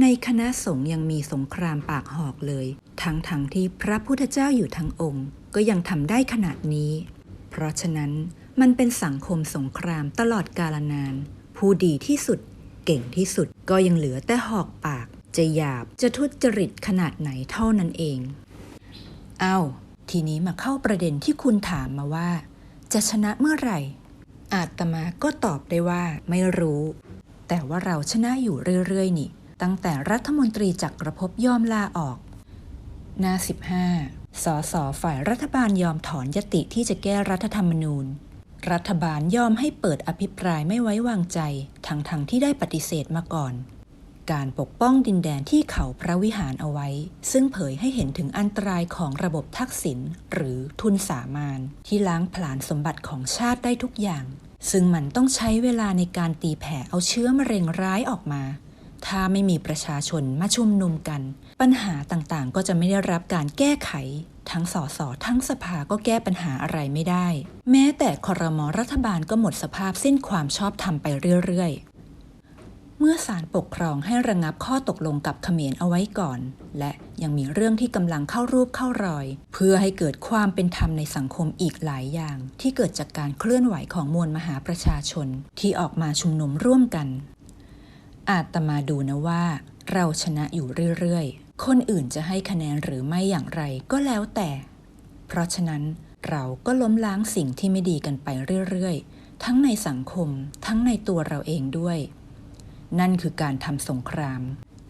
ในคณะสงฆ์ยังมีสงครามปากหอกเลย ทั้งๆทที่พระพุทธเจ้าอยู่ทั้งองค์ ก็ยังทำได้ขนาดนี้ เพราะฉะนั้นมันเป็นสังคมสงครามตลอดกาลนาน ผู้ดีที่สุด เก่งที่สุดก็ยังเหลือแต่หอกปาก จะหยาบจะทุจริตขนาดไหนเท่านั้นเอง เอาทีนี้มาเข้าประเด็นที่คุณถามมาว่า จะชนะเมื่อไหร่ อาตมาก็ตอบได้ว่าไม่รู้ แต่ว่าเราชนะอยู่เรื่อยๆนี่ ตั้งแต่รัฐมนตรีจักรภพยอมลาออก หน้า 15 สสฝ่ายรัฐบาลยอมถอนยติที่จะแก้รัฐธรรมนูญ รัฐบาลยอมให้เปิดอภิปรายไม่ไว้วางใจ ทั้งๆทที่ได้ปฏิเสธมาก่อน การปกป้องดินแดนที่เขาพระวิหารเอาไว้ ซึ่งเผยให้เห็นถึงอันตรายของระบบทักษิณหรือทุนสามานที่ล้างผลาญสมบัติของชาติได้ทุกอย่างซึ่งมันต้องใช้เวลาในการตีแผ่เอาเชื้อมะเร็งร้ายออกมา ถ้าไม่มีประชาชนมาชุมนุมกัน ปัญหาต่างๆ ก็จะไม่ได้รับการแก้ไข ทั้งสสทั้งสภาก็แก้ปัญหาอะไรไม่ได้ แม้แต่คอรมอรัฐบาลก็หมดสภาพสิ้นความชอบธรรมไปเรื่อยๆ เมื่อศาลปกครองให้ระงับข้อตกลงกับเขมรเอาไว้ก่อน และยังมีเรื่องที่กำลังเข้ารูปเข้ารอย เพื่อให้เกิดความเป็นธรรมในสังคมอีกหลายอย่าง ที่เกิดจากการเคลื่อนไหวของมวลมหาประชาชนที่ออกมาชุมนุมร่วมกัน อาตมาดูนะว่า เราชนะอยู่เรื่อยๆ คนอื่นจะให้คะแนนหรือไม่อย่างไรก็แล้วแต่ เพราะฉะนั้นเราก็ล้มล้างสิ่งที่ไม่ดีกันไปเรื่อยๆ ทั้งในสังคม ทั้งในตัวเราเองด้วย นั่นคือการทำสงคราม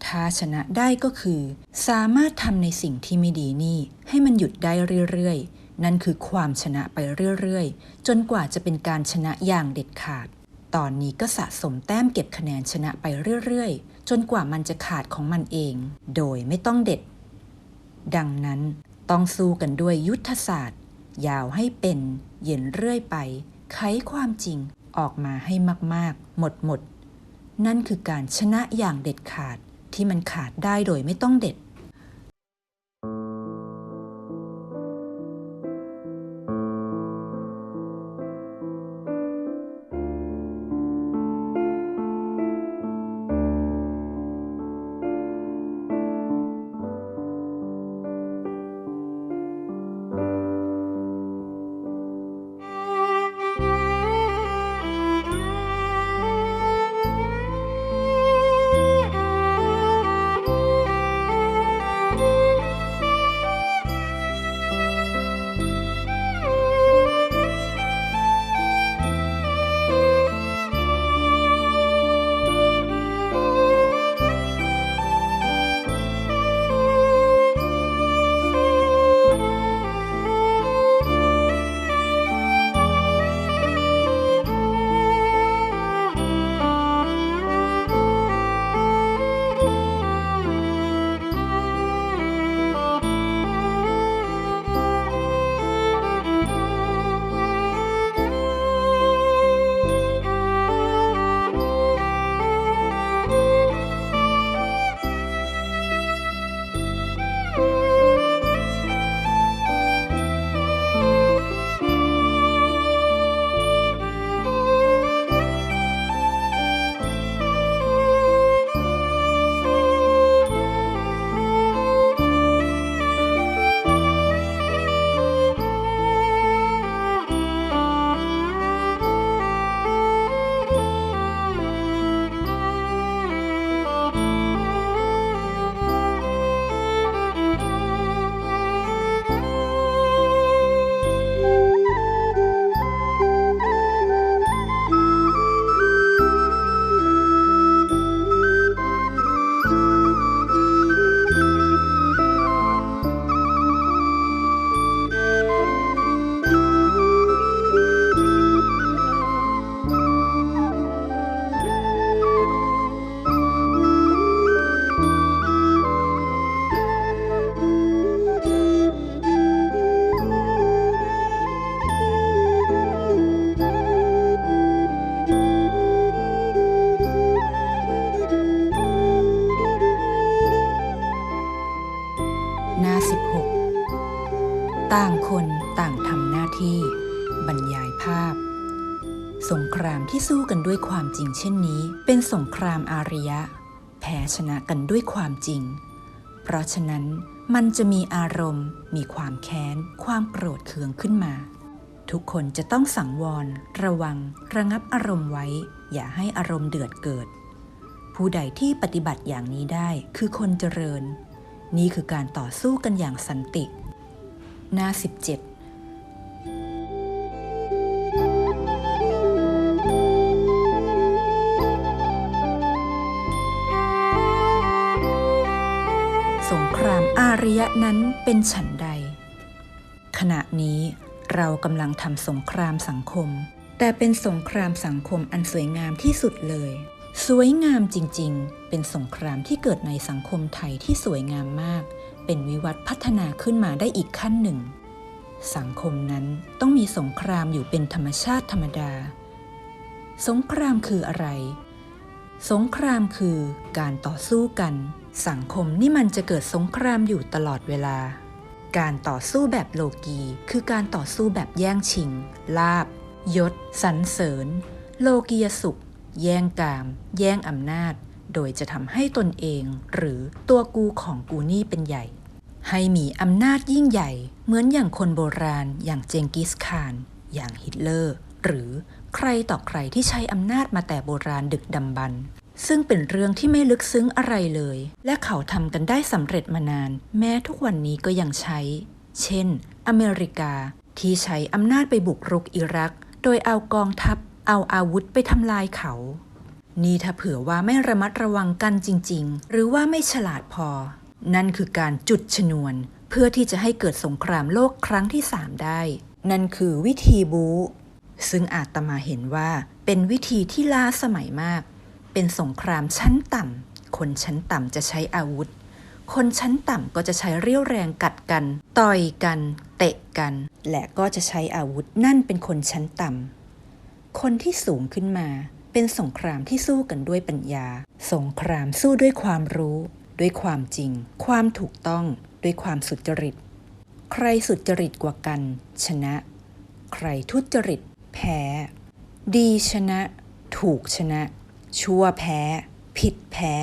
ถ้าชนะได้ก็คือ สามารถทำในสิ่งที่ไม่ดีนี่ ให้มันหยุดได้เรื่อยๆ นั่นคือความชนะไปเรื่อยๆ จนกว่าจะเป็นการชนะอย่างเด็ดขาด ตอนนี้ก็สะสมแต้มเก็บคะแนนชนะไปเรื่อยๆ จนกว่ามันจะขาดของมันเอง โดยไม่ต้องเด็ด ดังนั้นต้องสู้กันด้วยยุทธศาสตร์ ยาวให้เป็น เย็นเรื่อยไป ไขความจริงออกมาให้มากๆ หมดหมดๆนั่นคือการชนะอย่างเด็ดขาดที่มันขาดได้โดยไม่ต้องเด็ด ด้วยความจริงเช่นนี้ เป็นสงครามอารยะ แพ้ชนะกันด้วยความจริง เพราะฉะนั้นมันจะมีอารมณ์ มีความแค้น ความโกรธเคืองขึ้นมา ทุกคนจะต้องสังวร ระวัง ระงับอารมณ์ไว้ อย่าให้อารมณ์เดือดเกิด ผู้ใดที่ปฏิบัติอย่างนี้ได้คือคนเจริญ นี่คือการต่อสู้กันอย่างสันติ หน้า 17 สงครามอารยะนั้นเป็นฉันใด ขณะนี้เรากำลังทำสงครามสังคม แต่เป็นสงครามสังคมอันสวยงามที่สุดเลย สวยงามจริงๆ เป็นสงครามที่เกิดในสังคมไทยที่สวยงามมาก เป็นวิวัฒน์พัฒนาขึ้นมาได้อีกขั้นหนึ่ง สังคมนั้นต้องมีสงครามอยู่เป็นธรรมชาติธรรมดา สงครามคืออะไร สงครามคือการต่อสู้กัน สังคมนี่มันจะเกิดสงครามอยู่ตลอดเวลา การต่อสู้แบบโลกีคือการต่อสู้แบบแย่งชิง ลาบ ยศสรรเสริญ โลกียสุข แย่งกาม แย่งอำนาจ โดยจะทำให้ตนเอง หรือตัวกูของกูนี่เป็นใหญ่ ให้มีอำนาจยิ่งใหญ่ เหมือนอย่างคนโบราณ อย่างเจงกิสข่าน อย่างฮิตเลอร์ หรือใครต่อใครที่ใช้อำนาจมาแต่โบราณดึกดำบรร ซึ่งเป็นเรื่องที่ไม่ลึกซึ้งอะไรเลย และเขาทำกันได้สำเร็จมานาน แม้ทุกวันนี้ก็ยังใช้ เช่น อเมริกา ที่ใช้อำนาจไปบุกรุกอิรัก โดยเอากองทัพ เอาอาวุธไปทำลายเขา นี่ถ้าเผื่อว่าไม่ระมัดระวังกันจริง ๆ หรือว่าไม่ฉลาดพอ นั่นคือการจุดชนวน เพื่อที่จะให้เกิดสงครามโลกครั้งที่สามได้ นั่นคือวิธีบู๊ซึ่งอาตมาเห็นว่าเป็นวิธีที่ล้าสมัยมาก เป็นสงครามชั้นต่ำ คนชั้นต่ำจะใช้อาวุธ คนชั้นต่ำก็จะใช้เรี่ยวแรงกัดกัน ต่อยกัน เตะกัน และก็จะใช้อาวุธนั่นเป็นคนชั้นต่ำ คนที่สูงขึ้นมาเป็นสงครามที่สู้กันด้วยปัญญา สงครามสู้ด้วยความรู้ ด้วยความจริง ความถูกต้อง ด้วยความสุจริต ใครสุจริตกว่ากัน ชนะ ใครทุจริต แพ้ ดีชนะ ถูกชนะ ชั่วแพ้ ผิดแพ้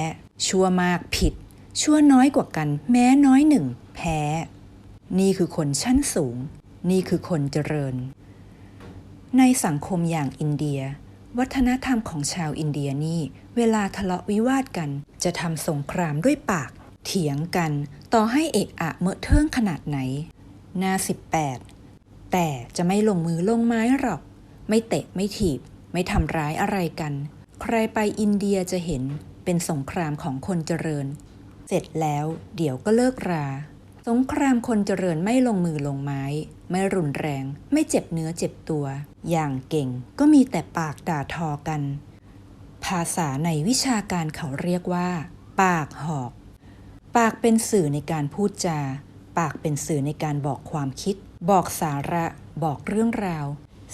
ชั่วมากผิด ชั่วน้อยกว่ากัน แม้น้อยหนึ่ง แพ้ นี่คือคนชั้นสูง นี่คือคนเจริญ ในสังคมอย่างอินเดีย วัฒนธรรมของชาวอินเดียนี่ เวลาทะเลาะวิวาทกัน จะทำสงครามด้วยปาก เถียงกัน ต่อให้เอะอะเมอะเทิงขนาดไหน หน้า 18 แต่จะไม่ลงมือลงไม้หรอก ไม่เตะไม่ถีบ ไม่ทำร้ายอะไรกัน ใครไปอินเดียจะเห็นเป็นสงครามของคนเจริญ เสร็จแล้วเดี๋ยวก็เลิกรา สงครามคนเจริญไม่ลงมือลงไม้ ไม่รุนแรง ไม่เจ็บเนื้อเจ็บตัว อย่างเก่งก็มีแต่ปากด่าทอกัน ภาษาในวิชาการเขาเรียกว่า ปากหอก ปากเป็นสื่อในการพูดจา ปากเป็นสื่อในการบอกความคิด บอกสาระ บอกเรื่องราว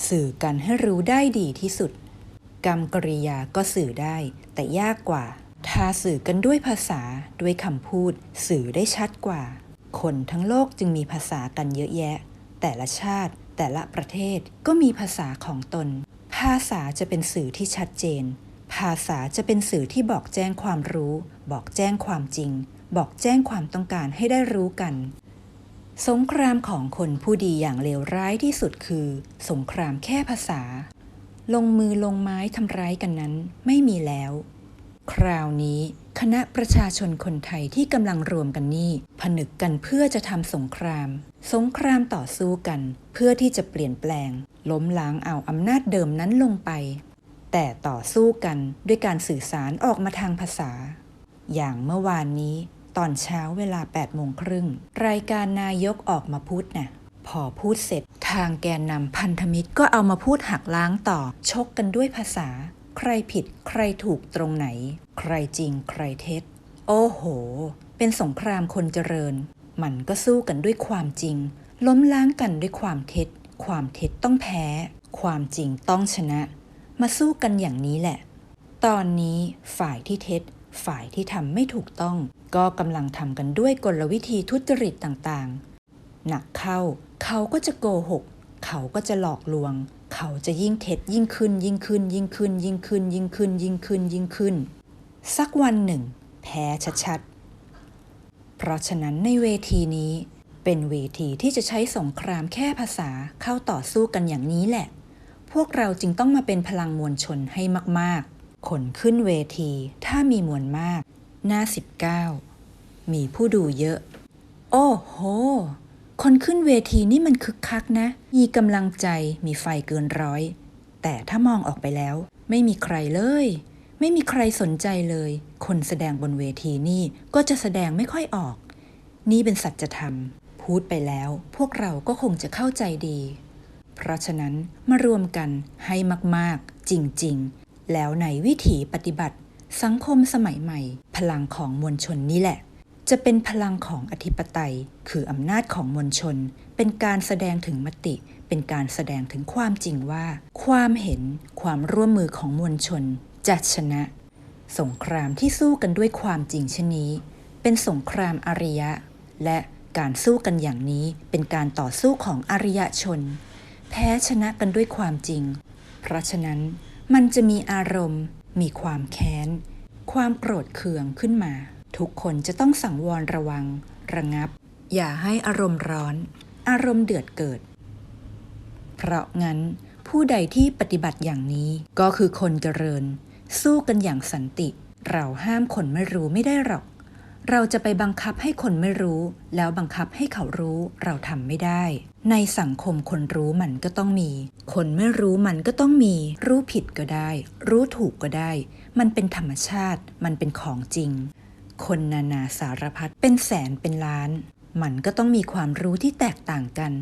สื่อกันให้รู้ได้ดีที่สุด กรรมกริยาก็สื่อได้ แต่ยากกว่า ถ้าสื่อกันด้วยภาษาด้วยคำพูด สื่อได้ชัดกว่า คนทั้งโลกจึงมีภาษากันเยอะแยะ แต่ละชาติ แต่ละประเทศก็มีภาษาของตน ภาษาจะเป็นสื่อที่ชัดเจน ภาษาจะเป็นสื่อที่บอกแจ้งความรู้ บอกแจ้งความจริง บอกแจ้งความต้องการให้ได้รู้กันสงครามของคนผู้ดีอย่างเลวร้ายที่สุดคือ สงครามแค่ภาษา ลงมือลงไม้ทำร้ายกันนั้นไม่มีแล้ว คราวนี้คณะประชาชนคนไทยที่กำลังรวมกันนี่ผนึกกันเพื่อจะทำสงคราม สงครามต่อสู้กัน เพื่อที่จะเปลี่ยนแปลง ล้มล้างเอาอำนาจเดิมนั้นลงไป แต่ต่อสู้กันด้วยการสื่อสารออกมาทางภาษา อย่างเมื่อวานนี้ ตอนเช้าเวลา8โมงครึ่งรายการนายกออกมาพูดน่ะ พอพูดเสร็จ ทางแกนนำพันธมิตรก็เอามาพูดหักล้างต่อ ชกกันด้วยภาษา ใครผิดใครถูกตรงไหน ใครจริงใครเท็จ โอ้โห เป็นสงครามคนเจริญ มันก็สู้กันด้วยความจริง ล้มล้างกันด้วยความเท็จ ความเท็จต้องแพ้ ความจริงต้องชนะ มาสู้กันอย่างนี้แหละ ตอนนี้ฝ่ายที่เท็จฝ่ายที่ทำไม่ถูกต้อง ก็กำลังทำกันด้วยกลวิธีทุจริตต่างๆ หนักเข้า เขาก็จะโกหก เขาก็จะหลอกลวง เขาจะยิ่งเท็จยิ่งขึ้นยิ่งขึ้น ยิ่งขึ้น ยิ่งขึ้น ยิ่งขึ้น ยิ่งขึ้น ยิ่งขึ้น สักวันหนึ่ง แพ้ชัดๆ เพราะฉะนั้นในเวทีนี้ เป็นเวทีที่จะใช้สงครามแค่ภาษาเข้าต่อสู้กันอย่างนี้แหละ พวกเราจึงต้องมาเป็นพลังมวลชนให้มากๆขนขึ้นเวทีถ้ามีมวลมาก หน้า 19 มีผู้ดูเยอะ โอ้โห คนขึ้นเวทีนี่มันคึกคักนะ มีกำลังใจ มีไฟเกินร้อย แต่ถ้ามองออกไปแล้ว ไม่มีใครเลย ไม่มีใครสนใจเลย คนแสดงบนเวทีนี่ก็จะแสดงไม่ค่อยออก นี่เป็นสัจธรรม พูดไปแล้ว พวกเราก็คงจะเข้าใจดี เพราะฉะนั้นมารวมกันให้มากๆ จริง ๆ แล้วในวิถีปฏิบัติ สังคมสมัยใหม่ พลังของมวลชนนี่แหละ จะเป็นพลังของอธิปไตย คืออำนาจของมวลชน เป็นการแสดงถึงมติ เป็นการแสดงถึงความจริงว่า ความเห็นความร่วมมือของมวลชน จะชนะ สงครามที่สู้กันด้วยความจริงเช่นนี้ เป็นสงครามอารยะ และการสู้กันอย่างนี้เป็นการต่อสู้ของอารยชน แพ้ชนะกันด้วยความจริง เพราะฉะนั้นมันจะมีอารมณ์ มีความแค้น ความโกรธเคืองขึ้นมา ทุกคนจะต้องสังวรระวัง ระงับ อย่าให้อารมณ์ร้อน อารมณ์เดือดเกิด เพราะงั้น ผู้ใดที่ปฏิบัติอย่างนี้ก็คือคนเจริญ สู้กันอย่างสันติ เราห้ามคนไม่รู้ไม่ได้หรอก เราจะไปบังคับให้คนไม่รู้ แล้วบังคับให้เขารู้เราทำไม่ได้ ในสังคมคนรู้มันก็ต้องมี คนไม่รู้มันก็ต้องมี รู้ผิดก็ได้ รู้ถูกก็ได้ มันเป็นธรรมชาติ มันเป็นของจริง คนนานาสารพัดเป็นแสนเป็นล้าน มันก็ต้องมีความรู้ที่แตกต่างกัน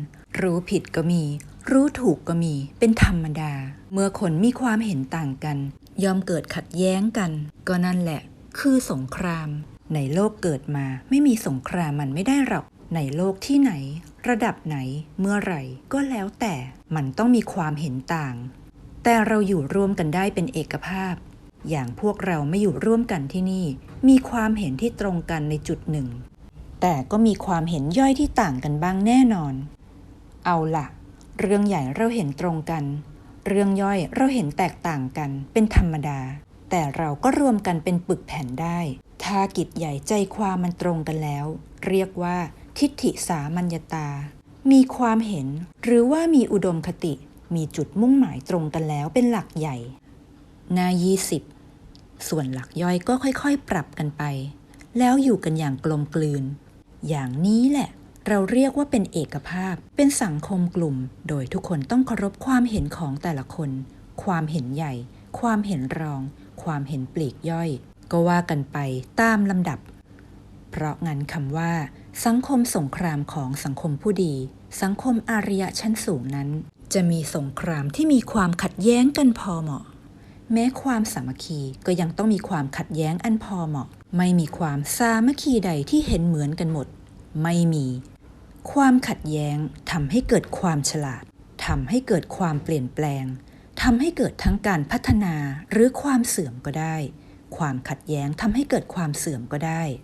รู้ผิดก็มี รู้ถูกก็มี เป็นธรรมดา เมื่อคนมีความเห็นต่างกัน ยอมเกิดขัดแย้งกัน ก็นั่นแหละ คือสงคราม ในโลกเกิดมาไม่มีสงครามมันไม่ได้หรอก ในโลกที่ไหน ระดับไหน เมื่อไหร่ ก็แล้วแต่ มันต้องมีความเห็นต่าง แต่เราอยู่ร่วมกันได้เป็นเอกภาพ อย่างพวกเราไม่อยู่ร่วมกันที่นี่ มีความเห็นที่ตรงกันในจุดหนึ่ง แต่ก็มีความเห็นย่อยที่ต่างกันบ้างแน่นอน เอาล่ะเรื่องใหญ่เราเห็นตรงกัน เรื่องย่อยเราเห็นแตกต่างกันเป็นธรรมดา แต่เราก็รวมกันเป็นปึกแผ่นได้ ถ้ากิจใหญ่ใจความมันตรงกันแล้ว เรียกว่าทิฏฐิสามัญญตา มีความเห็นหรือว่ามีอุดมคติ มีจุดมุ่งหมายตรงกันแล้วเป็นหลักใหญ่หน้า20 ส่วนหลักย่อยก็ค่อยๆ ปรับกันไป แล้วอยู่กันอย่างกลมกลืน อย่างนี้แหละ เราเรียกว่าเป็นเอกภาพ เป็นสังคมกลุ่ม โดยทุกคนต้องเคารพความเห็นของแต่ละคน ความเห็นใหญ่ ความเห็นรอง ความเห็นปลีกย่อย ก็ว่ากันไปตามลำดับ เพราะงั้นคำว่า สังคมสงครามของสังคมผู้ดี สังคมอารยะชั้นสูงนั้น จะมีสงครามที่มีความขัดแย้งกันพอเหมาะ แม้ความสามัคคีก็ยังต้องมีความขัดแย้งอันพอเหมาะ ไม่มีความสามัคคีใดที่เห็นเหมือนกันหมด ไม่มี ความขัดแย้งทำให้เกิดความฉลาดทำให้เกิดความเปลี่ยนแปลงทำให้เกิดทั้งการพัฒนาหรือความเสื่อมก็ได้ ความขัดแย้งทำให้เกิดความเสื่อมก็ได้